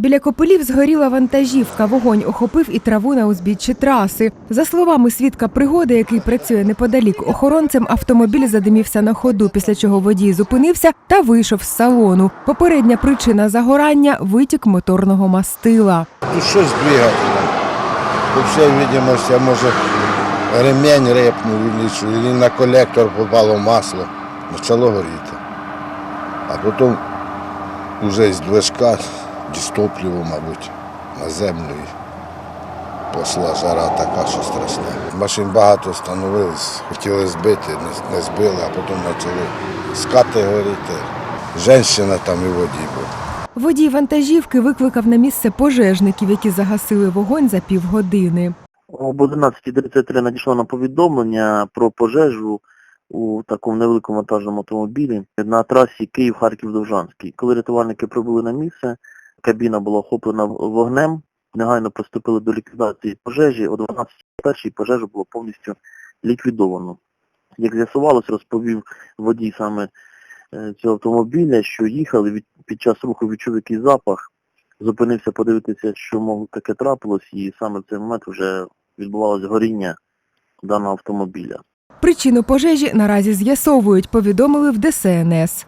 Біля Копилів згоріла вантажівка. Вогонь охопив і траву на узбіччі траси. За словами свідка пригоди, який працює неподалік охоронцем, автомобіль задимівся на ходу, після чого водій зупинився та вийшов з салону. Попередня причина загорання витік моторного мастила. Тут щось двигателем. По всій може ремень репнув, що, на колектор попало масло. Почало горіти. А потім вже з движка, з мабуть, на землю. І пошла жара така, що страшна. Машин багато становилось, хотіли збити, не, не збили, а потім почали скати горіти. Женщина там і водій був. Водій вантажівки викликав на місце пожежників, які загасили вогонь за півгодини. Об 11.33 надійшло на повідомлення про пожежу у такому невеликому вантажному автомобілі на трасі Київ-Харків-Довжанський. Коли рятувальники прибули на місце, кабіна була охоплена вогнем, негайно приступили до ліквідації пожежі. О 12.01 пожежу було повністю ліквідовано. Як з'ясувалось, розповів водій саме е, цього автомобіля, що їхали від, під час руху відчув якийсь запах, зупинився подивитися, що мов таке трапилось, і саме в цей момент вже відбувалось горіння даного автомобіля. Причину пожежі наразі з'ясовують, повідомили в ДСНС.